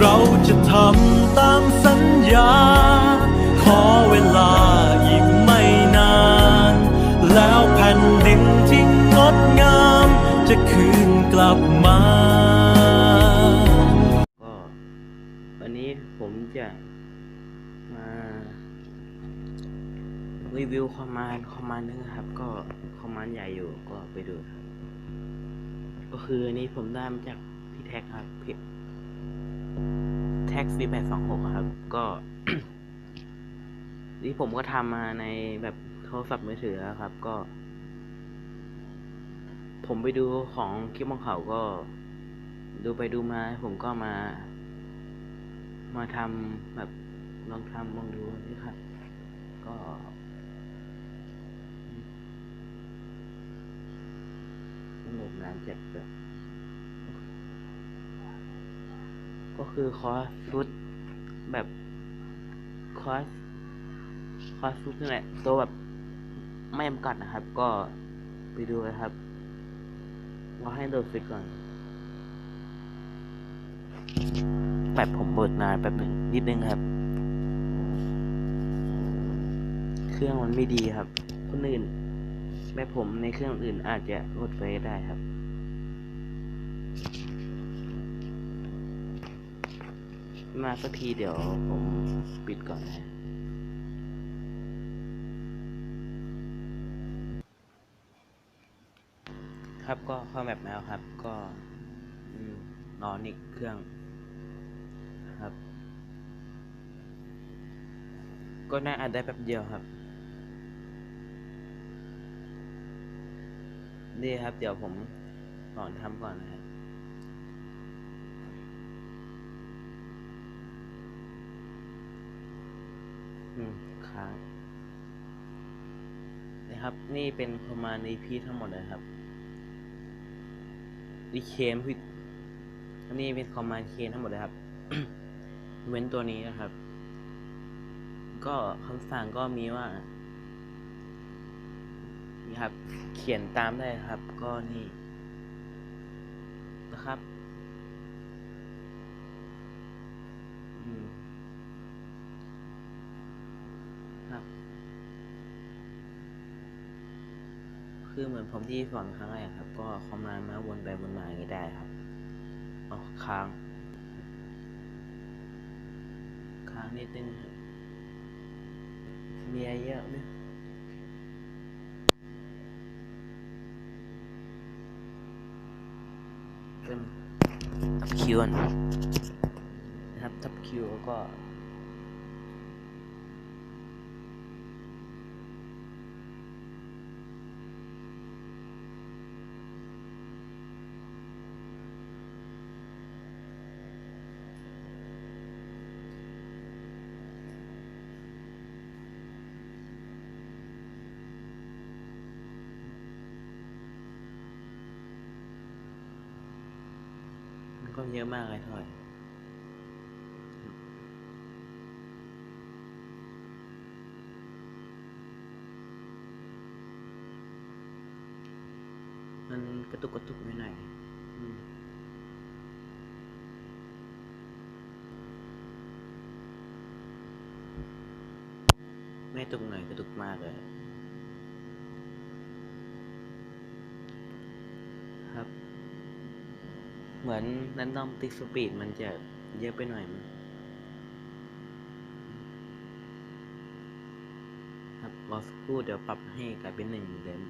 เราจะทำตามสัญญา ขอเวลาอีกไม่นาน แล้วแผ่นดินที่งดงาม จะคืนกลับมา ก็วันนี้ผมจะมารีวิวคอมมานด์คอมมานด์นึงครับ ก็คอมมานด์ใหญ่อยู่ก็ไปดูครับ ก็คืออันนี้ผมได้มาจากพี่แท็กครับพี่ แท็ก V826 ครับ ก็นี่ผมก็ทำมาในแบบโทรศัพท์มือถือครับ ก็ ผมไปดูของคลิปของเขาก็ ดูไปดูมา ผมก็มา มาทำแบบลองทำลองดูนี่ครับ ก็สนุกนานเจ็บแบบ ก็คือคอร์สฟุตแบบคอร์สคอร์สฟุตนี่แหละตัวแบบไม่จำกัดนะครับ ก็ไปดูเลยครับเราให้โดดฟิตก่อนแบบผมเบิดนานแป๊บหนึ่งนิดนึงครับ เครื่องมันไม่ดีครับ คนอื่นแบบผมในเครื่องอื่นอาจจะกดไฟได้ครับ มาสักทีเดี๋ยวผมปิดก่อนนะครับก็เข้าแมปแล้วครับก็นอนอีกเครื่องครับ ก็น่าอัดได้แป๊บเดียวครับ นี่ครับ เดี๋ยวผมสอนทำก่อนนะครับ อืมค้างนะครับ นี่เป็นประมาณ EP ทั้งหมดเลยครับดีเคมพิอันนี้เป็นคอมมานด์เคทั้งหมดเลยครับ เว้นตัวนี้นะครับ ก็คำสั่งก็มีว่า นี่ครับ เขียนตามได้ครับ ก็นี่นะครับ อืมครับ คือเหมือนผมที่สอนครั้งแรกครับ ก็คอมมานด์มาวนไปวนมาอย่างนี้ได้ครับอ๋อค้าง ค้างนิดนึงครับเบียร์เยอะไหมเป็นทับคิวนะครับทับคิวแล้วก็ มันเยอะมากเลยทอยมันกระตุกกระตุกไม่หน่อยไม่ตุกหน่อยกระตุกมากเลย เหมือนนันดองติกสปีดมันจะเยอะไปหน่อยมั้งครับรอสักครู่เดี๋ยวปรับให้กลายเป็นหนึ่งเดิม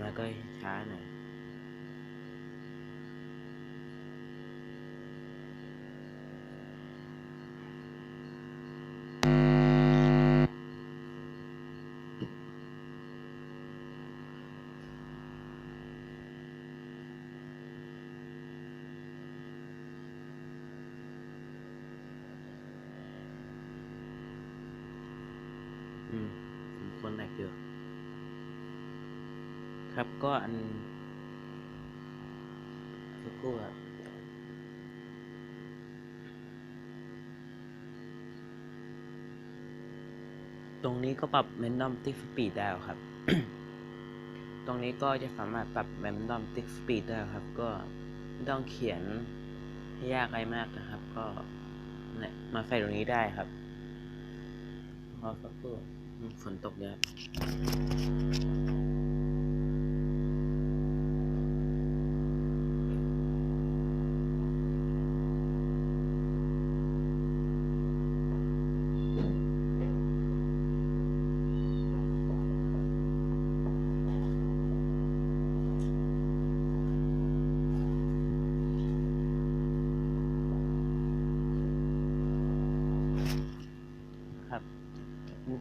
แล้วก็ช้าหน่อยอืมผมคนแรกเดียวครับ ก็อันสักครู่ครับตรงนี้ก็ปรับเมนนอมติกสปีดได้แล้วครับ ตรงนี้ก็จะสามารถปรับแรนดอมติ๊กสปีดได้ครับ ก็ไม่ต้องเขียนให้ยากอะไรมากนะครับ ก็เนี่ยมาใส่ตรงนี้ได้ครับรอสักครู่อืมฝนตกเยอะ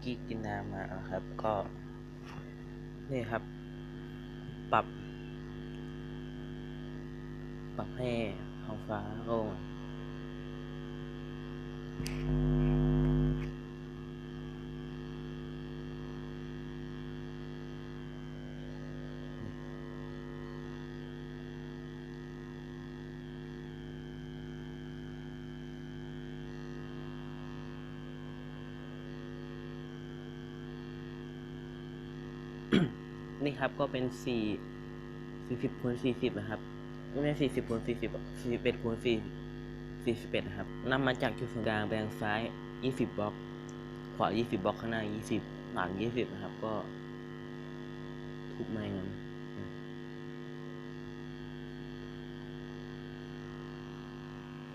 กี้กินน้ำมาครับ ก็นี่ครับ ปรับ ปรับให้ท้องฟ้าโล่งนี่ ครับก็เป็นสี่สี่สิบคูณสี่สิบนะครับไม่ใช่สี่สิบคูณสี่สิบสี่สิบเอ็ดคูณสี่สี่สิบเอ็ดนะครับนำมาจากจุดศูนย์กลางไปทางซ้ายยี่สิบบล็อก ขวายี่สิบบล็อกข้างหน้ายี่สิบหลังยี่สิบนะครับ ก็ทุบมาอย่างนั้น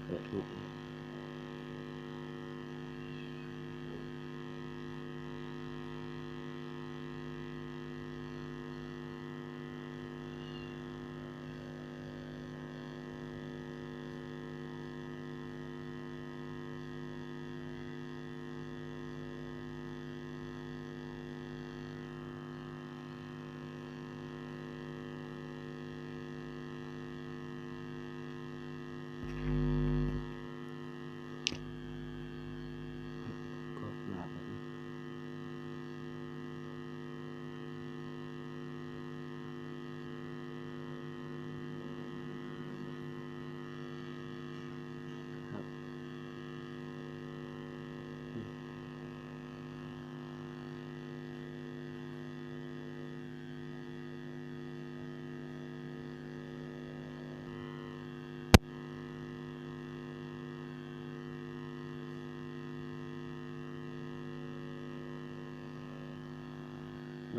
เปิดทุบ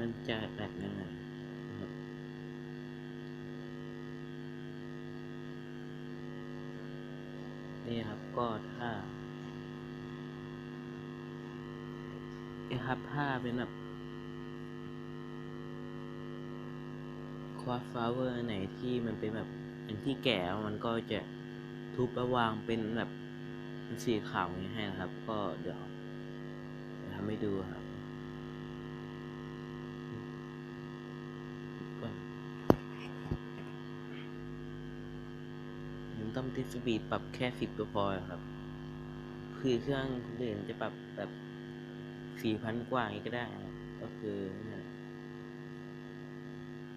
มันจะแบบนั้นเลยนี่ครับก็ถ้านี่ครับถ้าเป็นแบบคอร์ฟลาเวอร์ไหนที่มันเป็นแบบอันที่แก่มันก็จะทุบแล้วางเป็นแบบสีขาวอย่างนี้ให้นะครับ ก็เดี๋ยวจะทำให้ดูครับก่อนผม ต้องติสปีดปรับแค่สิบก็พอครับ คือเครื่องคนอื่นจะปรับแบบสี่พันกว่างนี้ก็ได้ครับก็คือ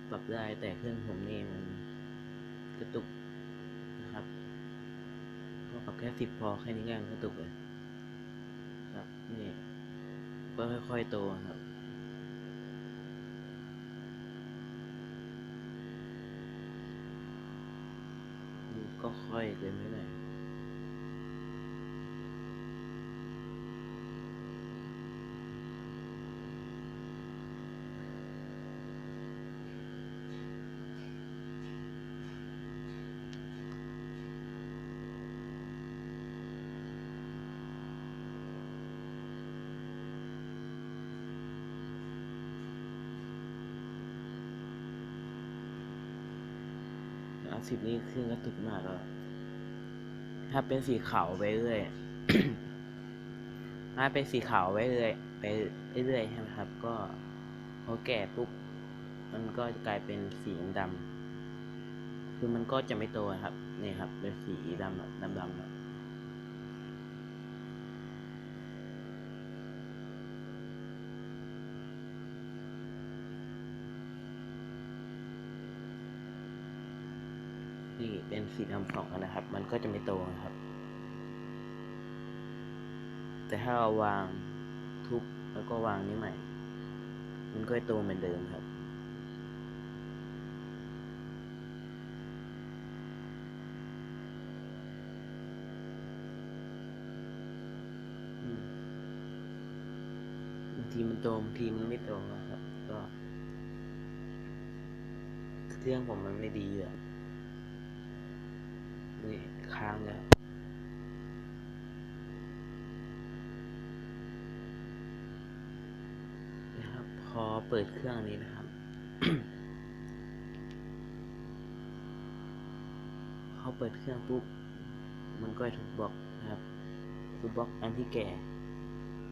ปรับได้แต่เครื่องผมนี่มันกระตุกนะครับก็ปรับแค่สิบพอแค่นี้ก็ยังกระตุกเลยครับนี่ก็ค่อยๆโตครับ นี่ ก็ค่อยเกินไม่ได้อาสิบนี้คือกระตุกมากแล้วถ้าเป็นสีขาวไปเรื่อยถ้าเป็นสีขาวไว้เรื่อยไปเรื่อยๆใช่ไหมครับ ก็พอแก่ปุ๊บมันก็จะกลายเป็นสีดำคือมันก็จะไม่โตครับนี่ครับเป็นสีดำแบบดำ ที่เป็นสีดำสองนะครับ มันก็จะไม่โตนะครับ แต่ถ้าเราวางทุบแล้วก็วางนี้ใหม่ มันก็จะโตเหมือนเดิมครับทีมันโตบางทีมันไม่โตนะครับ ก็เครื่องผมมันไม่ดีอะ นี่ค้างแล้วนะครับ พอเปิดเครื่องนนี้นะครับ พอเปิดเครื่องปุ๊บ มันก็ถูกบล็อกนะครับ ถูกบล็อกอันที่แก่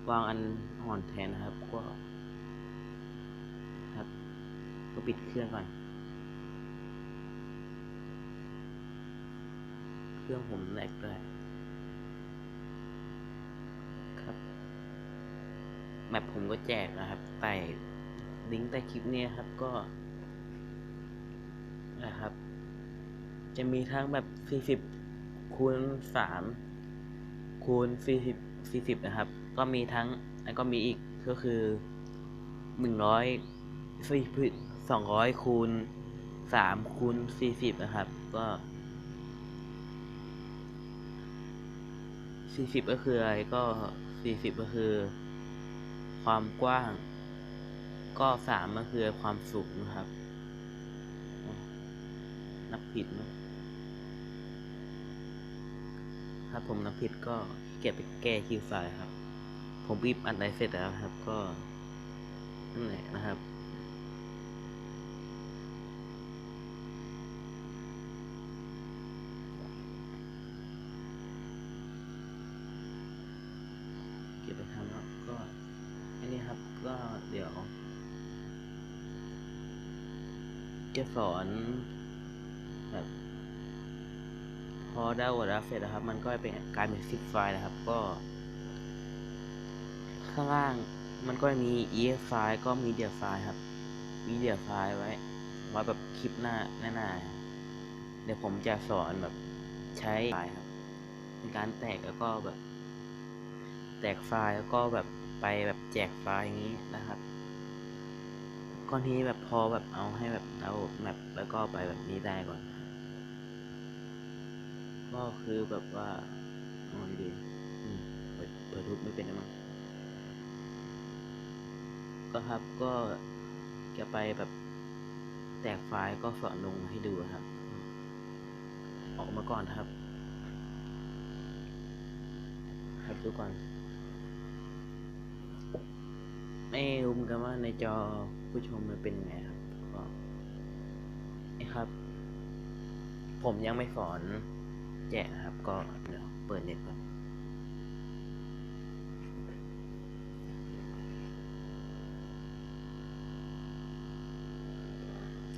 วางอันอ่อนแทนนะครับ ก็ ครับ ก็ปิดเครื่องก่อน เครื่องผมแหลกด้วยครับแมปผมก็แจกนะครับใต้ลิงก์ใต้คลิปนี้ครับก็นะครับ จะมีทั้งแบบ 40 คูณ 3 คูณ 40 40 นะครับ ก็มีทั้ง แล้วก็มีอีกก็คือ 100 40 200 คูณ 3 คูณ 40 นะครับ ก็ 40ก็คืออะไรก็40ก็คือ ความกว้าง ก็สามก็คือความสูงครับ นับผิดนะถ้าผมนับผิดก็เก็บไปแก้คิวไฟล์ครับ ผมบีบอัดได้เสร็จแล้วครับ ก็นั่นแหละนะครับ ก็เดี๋ยว จะสอนแบบพอได้วอร์ดเสร็จนะครับ มันก็เป็นกลารเป็นซิกไฟล์นะครับ ก็ ข้างล่างมันก็มี EF ไฟล์ก็มีเดียไฟล์ครับ มีเดียไฟล์ไว้ไว้แบบคลิปหน้าหน้าหน้าเดี๋ยวผมจะสอนแบบใช้ไฟล์ครับในการแตกแล้วก็แบบ แตกไฟล์แล้วก็แบบ ไปแบบแจกไฟล์อย่างนี้นะครับก้อนที่แบบพอแบบเอาให้แบบเอาแมปแล้วก็ไปแบบนี้ได้ก่อน ก็คือแบบว่าเอาดีๆอืมเปิดเปิดรูปไม่เป็นนะมั้งก็ครับก็จะไปแบบแตกไฟล์ก็สอนลงให้ดูครับ ออกมาก่อนครับ ครับดูก่อน ไม่รู้มกันว่าในจอผู้ชมมันเป็นยังไงครับก็นี่ครับ ผมยังไม่สอนแจกครับ ก็เดี๋ยวเปิดเน็ตก่อน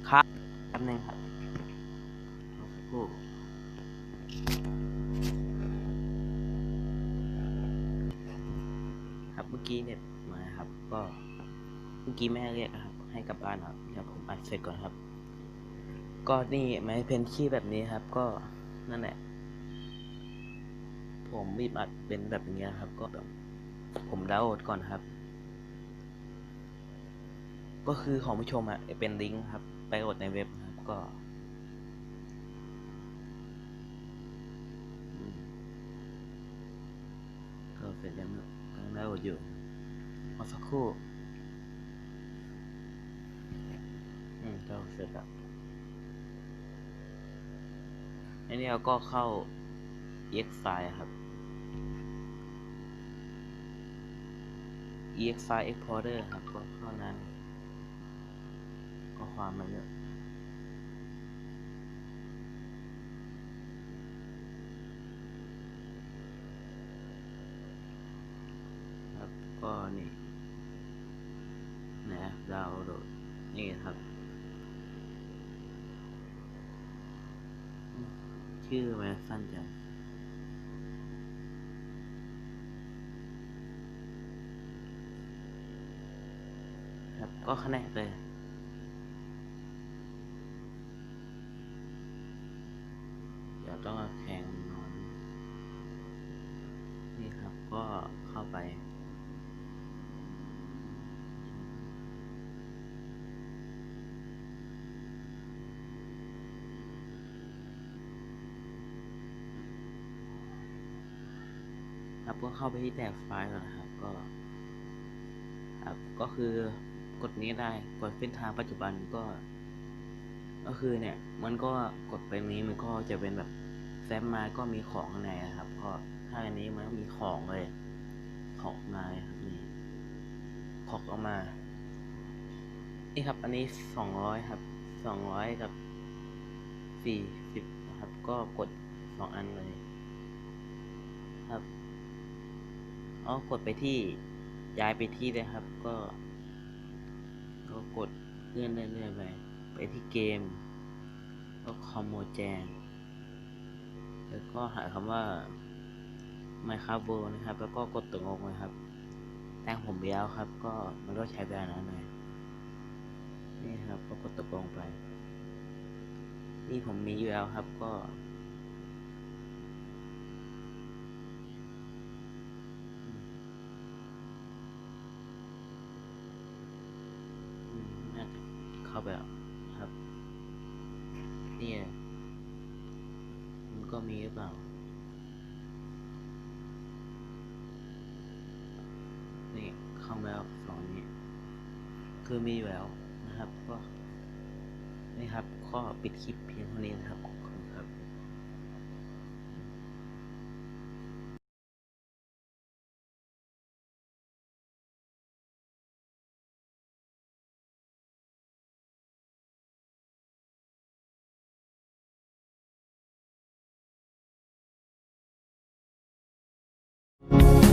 ครับแป๊บนึงครับรอสักครู่ครับเมื่อกี้เน็ตมาครับ ก็เมื่อกี้แม่เรียกครับ ให้กลับบ้านครับเดี๋ยวผมอัดเสร็จก่อนครับ ก็นี่ไม้เพนชี่แบบนี้ครับ ก็นั่นแหละ ผมบีบอัดเป็นแบบนี้ครับ ก็ผมดาวน์โหลดก่อนครับ ก็คือของผู้ชมอะเป็นลิงก์ครับ ไปโหลดในเว็บครับ ก็ก็เสร็จแล้วกำลังดาวน์โหลดอยู่ สักครู่อืมก็เสร็จแล้วอันนี้เราก็เข้า ex file ครับ ex file exporter ครับ ก็เข้านั้น ก็ความมาเยอะก็นี่ ดาวน์โหลดนี่ครับ ชื่อแม่สั้นจังครับก็คะแนนเลย เดี๋ยวต้องเอาแข่งนอน นี่ครับ ก็เข้าไป ครับก็เข้าไปที่แท็บไฟล์ก่อนนะครับก็ครับก็คือกดนี้ได้กดเส้นทางปัจจุบันก็ ก็คือเนี่ย มันก็กดไปนี้มันก็จะเป็นแบบแซมมาก็มีของข้างในครับ ก็ถ้าอันนี้มันก็มีของเลย ของมาครับนี่ของออกมา นี่ครับ อันนี้สองร้อยครับสองร้อยกับสี่สิบครับ ก็กดสองอันเลย ครับ เอกดไปที่ย้ายไปที่เลยครับ ก็ ก็กดเลื่อนเรื่อยๆไปไปที่เกม ก็คอมโมแจงแล้วก็หาคำว่า Minecraft World นะครับ แล้วก็กดตัวงงนะครับ แต่งผมยาวครับ ก็มันก็ใช้เวลานานหน่อยนี่ครับก็กดตกลงไป นี่ผมมีอยู่แล้วครับก็อืมน่าจะ เข้าไปแล้วครับนี่ไงมันก็มีหรือเปล่า นี่เข้ามาแล้วสองนี้ คือมีอยู่แล้วนะครับ ก็นี่ครับ ข้อปิดคลิปเพียงเท่านี้นะครับ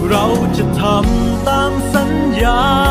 เราจะทำตามสัญญา